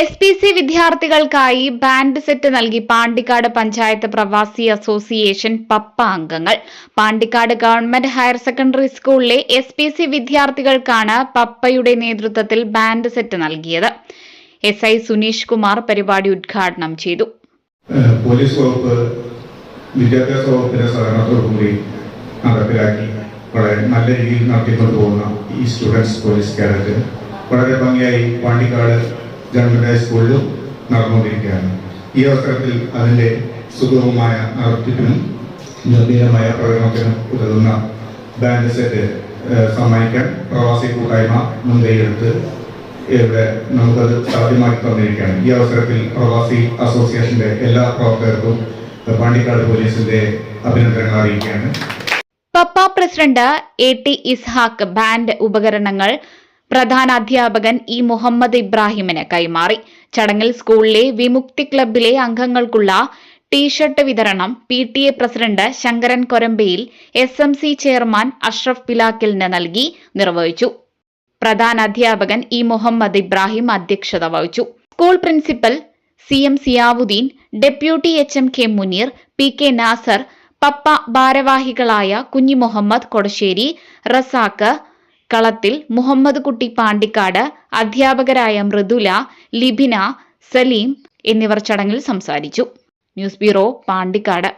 S P C വിദ്യാർത്ഥികൾക്കായി band set നൽകി പാണ്ടിക്കാട് പഞ്ചായത്ത് പ്രവാസി അസോസിയേഷൻ പപ്പ അംഗങ്ങൾ. പാണ്ടിക്കാട് ഗവൺമെന്റ് ഹയർ സെക്കൻഡറി സ്കൂളിലെ എസ് പി സി വിദ്യാർത്ഥികൾക്കാണ് പപ്പയുടെ നേതൃത്വത്തിൽ ബാൻഡ് സെറ്റ് നൽകിയത്. എസ് ഐ സുനീഷ് കുമാർ പരിപാടി ഉദ്ഘാടനം ചെയ്തു. പോലീസ് വകുപ്പ് വിദ്യാഭ്യാസ വകുപ്പിന്റെ സഹകരണത്തോടുകൂടി നടപ്പിലാക്കി വളരെ നല്ല രീതിയിൽ നടത്തിക്കൊണ്ടുപോകുന്ന ഈ സ്റ്റുഡൻസ് പോലീസ് കാഡറ്റ്. വളരെ ഭംഗിയായി പാണ്ടിക്കാട് ഗവൺമെന്റ് ഹൈസ്കൂളിലും നടന്നുകൊണ്ടിരിക്കുകയാണ്. ഈ അവസരത്തിൽ അതിന്റെ സുഗമമായ നടത്തിപ്പിനും ഗംഭീരമായ പ്രകടനത്തിനും ഉതകുന്ന ബാൻഡ് സെറ്റ് സമ്മാനിക്കാൻ പ്രവാസി കൂട്ടായ്മ മുൻകൈയെടുത്ത് ഇവിടെ നമുക്കത് സാധ്യമാക്കി തന്നിരിക്കുകയാണ്. ഈ അവസരത്തിൽ പ്രവാസി അസോസിയേഷന്റെ എല്ലാ പ്രവർത്തകർക്കും പാണ്ടിക്കാട് പോലീസിന്റെ അഭിനന്ദനങ്ങൾ അറിയിക്കുകയാണ്. പപ്പ president A T Ishaq band ഉപകരണങ്ങൾ പ്രധാന അധ്യാപകൻ ഇ മുഹമ്മദ് ഇബ്രാഹിമിന് കൈമാറി. ചടങ്ങിൽ സ്കൂളിലെ വിമുക്തി ക്ലബിലെ അംഗങ്ങൾക്കുള്ള ടീഷർട്ട് വിതരണം P T A president Sankaran Korambayil S M C chairman Ashraf പിലാക്കലിന് നൽകി നിർവഹിച്ചു. പ്രധാന അധ്യാപകൻ ഇ മുഹമ്മദ് ഇബ്രാഹിം അധ്യക്ഷത വഹിച്ചു. School principal C M Ziyavudheen deputy H M K Muneer P K Nasar Pappa ഭാരവാഹികളായ കുഞ്ഞി മുഹമ്മദ് കൊടശ്ശേരി റസാക്ക് കളത്തിൽ മുഹമ്മദ് കുട്ടി പാണ്ടിക്കാട് അധ്യാപകരായ മൃദുല ലിബിന സലീം എന്നിവർ ചടങ്ങിൽ സംസാരിച്ചു. News bureau Pandikkad.